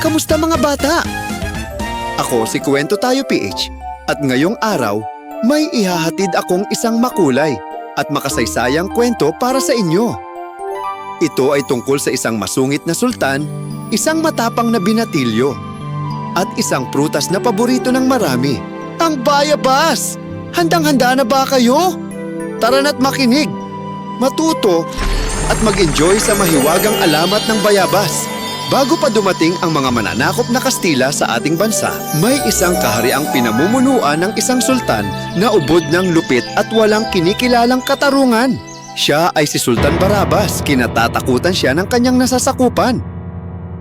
Kamusta mga bata? Ako si Kwento Tayo PH at ngayong araw may ihahatid akong isang makulay at makasaysayang kwento para sa inyo. Ito ay tungkol sa isang masungit na sultan, isang matapang na binatilyo, at isang prutas na paborito ng marami, ang bayabas! Handang-handa na ba kayo? Tara na't makinig, matuto, at mag-enjoy sa mahiwagang alamat ng bayabas. Bago pa dumating ang mga mananakop na Kastila sa ating bansa, may isang kahariang pinamumunuan ng isang sultan na ubod ng lupit at walang kinikilalang katarungan. Siya ay si Sultan Barabas, kinatatakutan siya ng kanyang nasasakupan.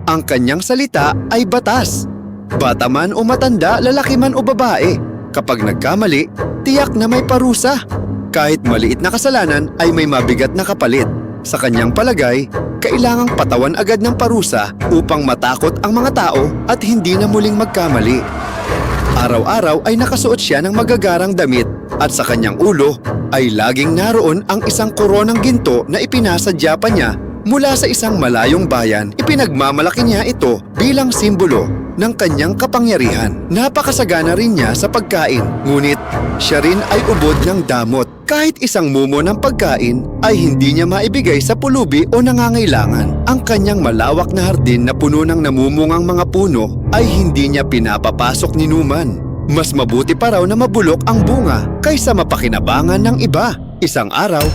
Ang kanyang salita ay batas. Bata man o matanda, lalaki man o babae. Kapag nagkamali, tiyak na may parusa. Kahit maliit na kasalanan ay may mabigat na kapalit. Sa kanyang palagay, kailangang patawan agad ng parusa upang matakot ang mga tao at hindi na muling magkamali. Araw-araw ay nakasuot siya ng magagarang damit at sa kanyang ulo ay laging naroon ang isang koronang ginto na ipinasadya pa niya mula sa isang malayong bayan. Ipinagmamalaki niya ito bilang simbolo ng kanyang kapangyarihan. Napakasagana rin niya sa pagkain, ngunit siya rin ay ubod ng damot. Kahit isang mumo ng pagkain ay hindi niya maibigay sa pulubi o nangangailangan. Ang kanyang malawak na hardin na puno ng namumungang mga puno ay hindi niya pinapapasok ni Numan. Mas mabuti pa raw na mabulok ang bunga kaysa mapakinabangan ng iba. Isang araw,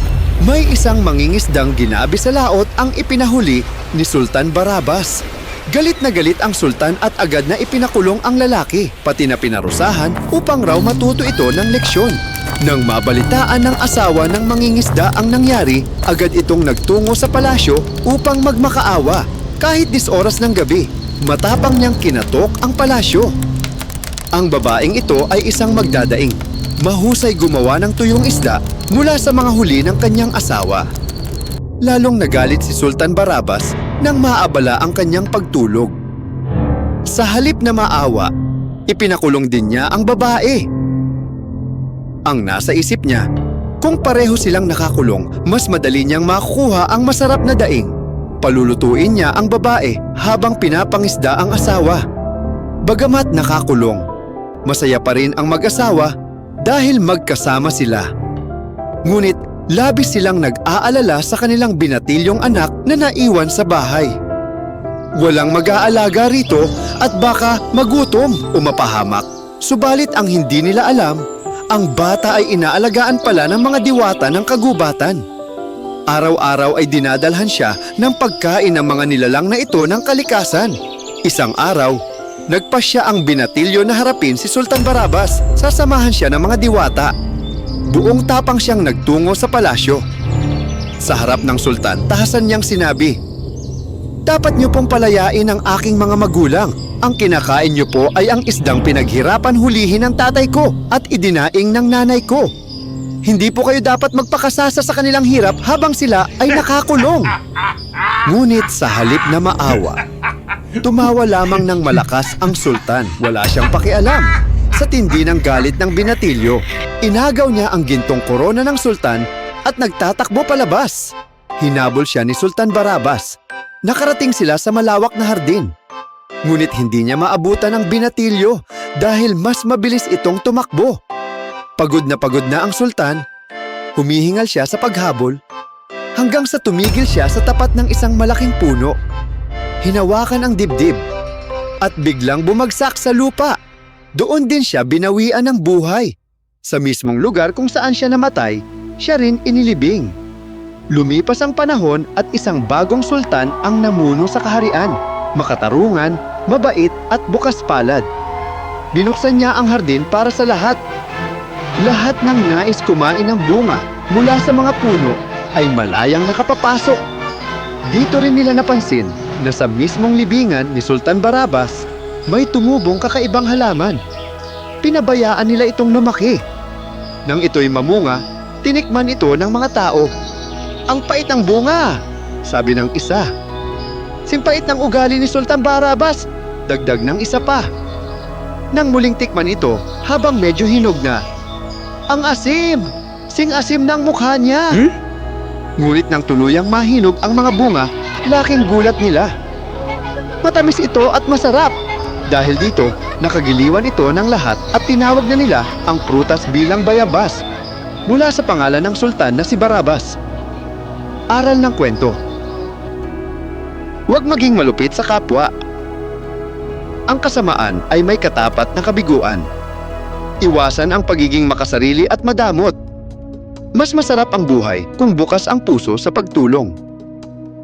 may isang mangingisdang ginabi sa laot ang ipinahuli ni Sultan Barabas. Galit na galit ang sultan at agad na ipinakulong ang lalaki, pati na pinarusahan upang raw matuto ito ng leksyon. Nang mabalitaan ng asawa ng mangingisda ang nangyari, agad itong nagtungo sa palasyo upang magmakaawa. Kahit dis oras ng gabi, matapang niyang kinatok ang palasyo. Ang babaeng ito ay isang magdadaing. Mahusay gumawa ng tuyong isda mula sa mga huli ng kanyang asawa. Lalong nagalit si Sultan Barabas nang maabala ang kanyang pagtulog. Sa halip na maawa, ipinakulong din niya ang babae. Ang nasa isip niya, kung pareho silang nakakulong, mas madali niyang makukuha ang masarap na daing. Palulutuin niya ang babae habang pinapangisda ang asawa. Bagamat nakakulong, masaya pa rin ang mag-asawa dahil magkasama sila. Ngunit labis silang nag-aalala sa kanilang binatilyong anak na naiwan sa bahay. Walang mag-aalaga rito at baka magutom o mapahamak. Subalit ang hindi nila alam, ang bata ay inaalagaan pala ng mga diwata ng kagubatan. Araw-araw ay dinadalhan siya ng pagkain ng mga nilalang na ito ng kalikasan. Isang araw, nagpasya ang binatilyo na harapin si Sultan Barabas. Sasamahan siya ng mga diwata. Buong tapang siyang nagtungo sa palasyo. Sa harap ng sultan, tahasan niyang sinabi, Dapat niyo pong palayain ang aking mga magulang. Ang kinakain niyo po ay ang isdang pinaghirapan hulihin ng tatay ko at idinaing ng nanay ko. Hindi po kayo dapat magpakasasa sa kanilang hirap habang sila ay nakakulong. Ngunit sa halip na maawa, tumawa lamang ng malakas ang sultan. Wala siyang pakialam. Sa tindi ng galit ng binatilyo, inagaw niya ang gintong korona ng sultan at nagtatakbo palabas. Hinabol siya ni Sultan Barabas. Nakarating sila sa malawak na hardin. Ngunit hindi niya maabutan ang binatilyo dahil mas mabilis itong tumakbo. Pagod na pagod na ang sultan, humihingal siya sa paghabol hanggang sa tumigil siya sa tapat ng isang malaking puno. Hinawakan ang dibdib at biglang bumagsak sa lupa. Doon din siya binawian ng buhay. Sa mismong lugar kung saan siya namatay, siya rin inilibing. Lumipas ang panahon at isang bagong sultan ang namuno sa kaharian. Makatarungan, mabait at bukas palad. Binuksan niya ang hardin para sa lahat. Lahat ng nais kumain ng bunga mula sa mga puno ay malayang nakapapasok. Dito rin nila napansin na sa mismong libingan ni Sultan Barabas may tumubong kakaibang halaman. Pinabayaan nila itong lumaki. Nang ito'y mamunga, tinikman ito ng mga tao. Ang pait ng bunga, sabi ng isa. Simpait ng ugali ni Sultan Barabas, dagdag ng isa pa. Nang muling tikman ito habang medyo hinog na. Ang asim! Sing-asim ng mukha niya! Ngunit nang tuluyang mahinog ang mga bunga, laking gulat nila. Matamis ito at masarap. Dahil dito, nakagiliwan ito ng lahat at tinawag na nila ang prutas bilang bayabas. Mula sa pangalan ng sultan na si Barabas. Aral ng kwento. Huwag maging malupit sa kapwa. Ang kasamaan ay may katapat na kabiguan. Iwasan ang pagiging makasarili at madamot. Mas masarap ang buhay kung bukas ang puso sa pagtulong.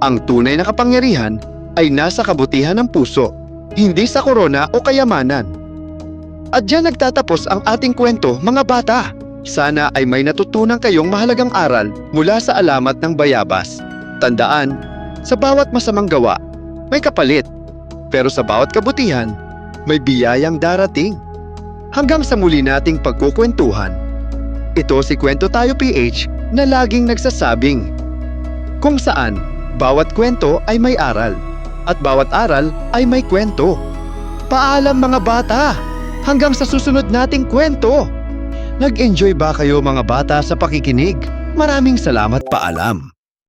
Ang tunay na kapangyarihan ay nasa kabutihan ng puso, hindi sa korona o kayamanan. At diyan nagtatapos ang ating kwento, mga bata. Sana ay may natutunan kayong mahalagang aral mula sa alamat ng bayabas. Tandaan, sa bawat masamang gawa, may kapalit. Pero sa bawat kabutihan, may biyayang darating. Hanggang sa muli nating pagkukwentuhan. Ito si Kwento Tayo PH na laging nagsasabing kung saan bawat kwento ay may aral at bawat aral ay may kwento. Paalam mga bata! Hanggang sa susunod nating kwento! Nag-enjoy ba kayo mga bata sa pakikinig? Maraming salamat paalam!